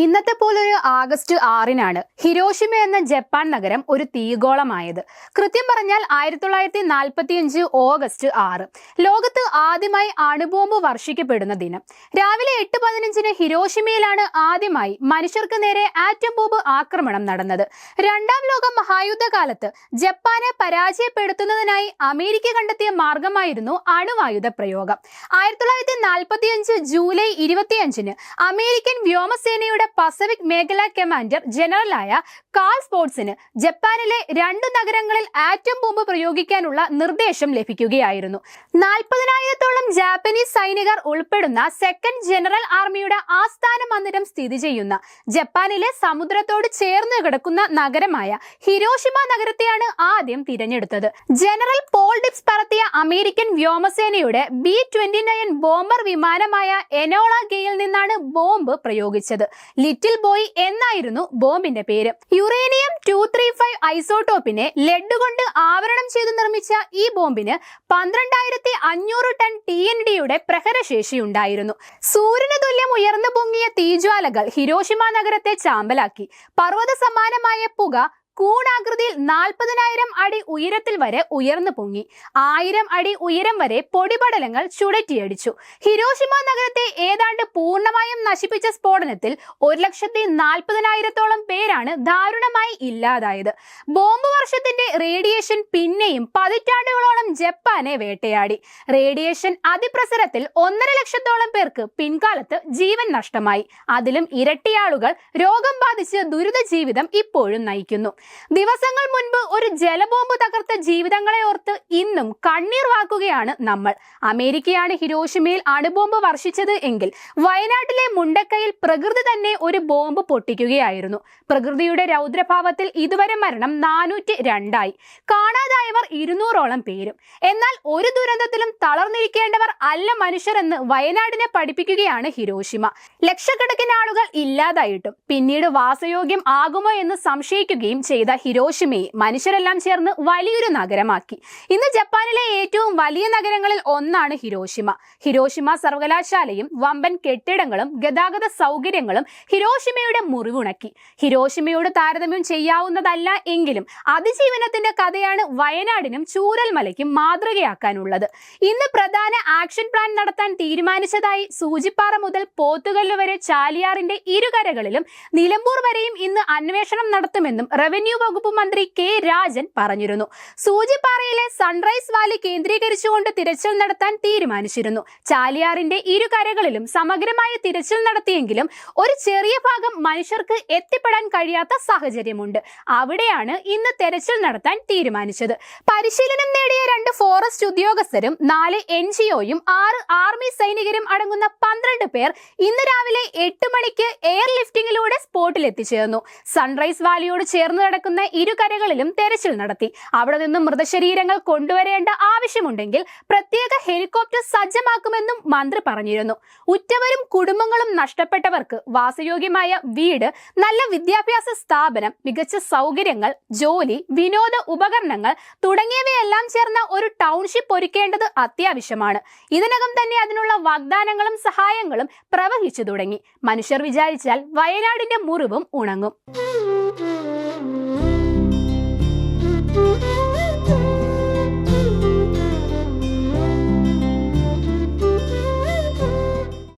ഇന്നത്തെ പോലെ ഒരു ആഗസ്റ്റ് ആറിനാണ് ഹിരോഷിമ എന്ന ജപ്പാൻ നഗരം ഒരു തീഗോളമായത്. കൃത്യം പറഞ്ഞാൽ ആയിരത്തി തൊള്ളായിരത്തി നാൽപ്പത്തിയഞ്ച് ഓഗസ്റ്റ് ആറ്. ലോകത്ത് ആദ്യമായി അണുബോംബ് വർഷിക്കപ്പെടുന്ന ദിനം. രാവിലെ എട്ട് പതിനഞ്ചിന് ഹിരോഷിമയിലാണ് ആദ്യമായി മനുഷ്യർക്ക് നേരെ ആറ്റം ബോംബ് ആക്രമണം നടന്നത്. രണ്ടാം ലോക മഹായുദ്ധകാലത്ത് ജപ്പാനെ പരാജയപ്പെടുത്തുന്നതിനായി അമേരിക്ക കണ്ടെത്തിയ മാർഗമായിരുന്നു അണുവായുധ പ്രയോഗം. ആയിരത്തി തൊള്ളായിരത്തി നാൽപ്പത്തിയഞ്ച് ജൂലൈ ഇരുപത്തിയഞ്ചിന് അമേരിക്കൻ വ്യോമസേനയുടെ പസഫിക് മേഖല കമാൻഡർ ജനറലായ കാൾ സ്പോർട്സിന് ജപ്പാനിലെ രണ്ട് നഗരങ്ങളിൽ ആറ്റം ബോംബ് പ്രയോഗിക്കാനുള്ള നിർദ്ദേശം ലഭിക്കുകയായിരുന്നു. നാൽപ്പതിനായിരത്തോളം ജാപ്പനീസ് സൈനികർ ഉൾപ്പെടുന്ന സെക്കൻഡ് ജനറൽ ആർമിയുടെ ആസ്ഥാന മന്ദിരം സ്ഥിതി ചെയ്യുന്ന ജപ്പാനിലെ സമുദ്രത്തോട് ചേർന്ന് കിടക്കുന്ന നഗരമായ ഹിരോഷിമ നഗരത്തെയാണ് ആദ്യം തിരഞ്ഞെടുത്തത്. ജനറൽ പോൾ ഡിപ്സ് പറത്തിയ അമേരിക്കൻ വ്യോമസേനയുടെ ബി ട്വന്റി നയൻ ബോംബർ വിമാനമായ എനോള ഗെയിൽ നിന്നാണ് ബോംബ് പ്രയോഗിച്ചത്. ലിറ്റിൽ ബോയ് എന്നായിരുന്നു ബോംബിന്റെ പേര്. യുറേനിയം ടു ത്രീ ഫൈവ് ഐസോട്ടോപ്പിനെ ലെഡ് കൊണ്ട് ആവരണം ചെയ്ത് നിർമ്മിച്ച ഈ ബോംബിന് പന്ത്രണ്ടായിരത്തി അഞ്ഞൂറ് ടൺ ടി എൻ ഡിയുടെ പ്രഹരശേഷി ഉണ്ടായിരുന്നു. സൂര്യന് തുല്യം ഉയർന്നു പൊങ്ങിയ തീജ്വാലകൾ ഹിരോഷിമ നഗരത്തെ ചാമ്പലാക്കി. പർവത സമാനമായ പുക കൂണാകൃതിയിൽ നാൽപ്പതിനായിരം അടി ഉയരത്തിൽ വരെ ഉയർന്നു പൊങ്ങി. ആയിരം അടി ഉയരം വരെ പൊടിപടലങ്ങൾ ചുടറ്റിയടിച്ചു ഹിരോഷിമ നഗരത്തെ ഏതാണ്ട് പൂർണമായും നശിപ്പിച്ച സ്ഫോടനത്തിൽ ഒരു ലക്ഷത്തി നാൽപ്പതിനായിരത്തോളം പേരാണ് ദാരുണമായി ഇല്ലാതായത്. ബോംബ് വർഷത്തിന്റെ റേഡിയേഷൻ പിന്നെയും പതിറ്റാണ്ടുകളോളം ജപ്പാനെ വേട്ടയാടി. റേഡിയേഷൻ അതിപ്രസരത്തിൽ ഒന്നര ലക്ഷത്തോളം പേർക്ക് പിൻകാലത്ത് ജീവൻ നഷ്ടമായി. അതിലും ഇരട്ടിയാളുകൾ രോഗം ബാധിച്ച് ദുരിത ജീവിതം ഇപ്പോഴും നയിക്കുന്നു. ദിവസങ്ങൾ മുൻപ് ഒരു ജലബോംബ് തകർത്ത ജീവിതങ്ങളെ ഓർത്ത് ഇന്നും കണ്ണീർ വാക്കുകയാണ് നമ്മൾ. അമേരിക്കയാണ് ഹിരോഷിമയിൽ അണുബോംബ് വർഷിച്ചത് എങ്കിൽ വയനാട്ടിലെ മുണ്ടക്കയിൽ പ്രകൃതി തന്നെ ഒരു ബോംബ് പൊട്ടിക്കുകയായിരുന്നു. പ്രകൃതിയുടെ രൗദ്രഭാവത്തിൽ ഇതുവരെ മരണം നാനൂറ്റി രണ്ടായി. കാണാതായവർ ഇരുന്നൂറോളം പേരും. എന്നാൽ ഒരു ദുരന്തത്തിലും തളർന്നിരിക്കേണ്ടവർ അല്ല മനുഷ്യരെന്ന് വയനാടിനെ പഠിപ്പിക്കുകയാണ് ഹിരോഷിമ. ലക്ഷക്കണക്കിന് ആളുകൾ ഇല്ലാതായിട്ടും പിന്നീട് വാസയോഗ്യം ആകുമോ എന്ന് സംശയിക്കുകയും ചെയ്ത. ഹിരോഷിമയെ മനുഷ്യരെല്ലാം ചേർന്ന് വലിയൊരു നഗരമാക്കി. ഇന്ന് ജപ്പാനിലെ ഏറ്റവും വലിയ നഗരങ്ങളിൽ ഒന്നാണ് ഹിരോഷിമ. ഹിരോഷിമ സർവകലാശാലയും വമ്പൻ കെട്ടിടങ്ങളും ഗതാഗത സൗകര്യങ്ങളും ഹിരോഷിമയുടെ മുറിവുണക്കി. ഹിരോഷിമയോട് താരതമ്യം ചെയ്യാവുന്നതല്ല എങ്കിലും അതിജീവനത്തിന്റെ കഥയാണ് വയനാടിനും ചൂരൽമലയ്ക്കും മാതൃകയാക്കാനുള്ളത്. ഇന്ന് പ്രധാന ആക്ഷൻ പ്ലാൻ നടത്താൻ തീരുമാനിച്ചതായി സൂചിപ്പാറ മുതൽ പോത്തുകല്ല് വരെ ചാലിയാറിന്റെ ഇരുകരകളിലും നിലമ്പൂർ വരെയും ഇന്ന് അന്വേഷണം നടത്തുമെന്നും റവന്യൂ വകുപ്പ് മന്ത്രി കെ രാജൻ പറഞ്ഞിരുന്നു. സൂചിപ്പാറയിലെ സൺറൈസ് വാലി കേന്ദ്രീകരിച്ചുകൊണ്ട് തിരച്ചിൽ നടത്താൻ തീരുമാനിച്ചിരുന്നു. ചാലിയാറിന്റെ ഇരുകരകളിലും സമഗ്രമായ തിരച്ചിൽ നടത്തിയെങ്കിലും ഒരു ചെറിയ ഭാഗം മനുഷ്യർക്ക് എത്തിപ്പെടാൻ കഴിയാത്ത സാഹചര്യമുണ്ട്. അവിടെയാണ് ഇന്ന് തെരച്ചിൽ നടത്താൻ തീരുമാനിച്ചത്. പരിശീലനം നേടിയ രണ്ട് ഫോറസ്റ്റ് ഉദ്യോഗസ്ഥരും നാല് എൻ ജിഒയും ആറ് ആർമി സൈനികരും അടങ്ങുന്ന പന്ത്രണ്ട് പേർ ഇന്ന് രാവിലെ എട്ട് മണിക്ക് എയർ ലിഫ്റ്റിംഗിലൂടെ സ്പോട്ടിൽ എത്തിച്ചേർന്നു. സൺറൈസ് വാലിയോട് ചേർന്ന് കിടക്കുന്ന ഇരുകരകളിലും തെരച്ചിൽ നടത്തി. അവിടെ നിന്നും മൃതശരീരങ്ങൾ കൊണ്ടുവരേണ്ട ആവശ്യമുണ്ടെങ്കിൽ പ്രത്യേക ഹെലികോപ്റ്റർ സജ്ജമാക്കുമെന്നും മന്ത്രി പറഞ്ഞിരുന്നു. ഉറ്റവരും കുടുംബങ്ങളും നഷ്ടപ്പെട്ടവർക്ക് വാസയോഗ്യമായ വീട് നല്ല വിദ്യാഭ്യാസ സ്ഥാപനം മികച്ച സൗകര്യങ്ങൾ ജോലി വിനോദ ഉപകരണങ്ങൾ തുടങ്ങിയവയെല്ലാം ചേർന്ന ഒരു ടൗൺഷിപ്പ് ഒരുക്കേണ്ടത് അത്യാവശ്യമാണ്. ഇതിനകം തന്നെ അതിനുള്ള വാഗ്ദാനങ്ങളും സഹായങ്ങളും പ്രവഹിച്ചു തുടങ്ങി. മനുഷ്യർ വിചാരിച്ചാൽ വയനാടിന്റെ മുറിവും ഉണങ്ങും.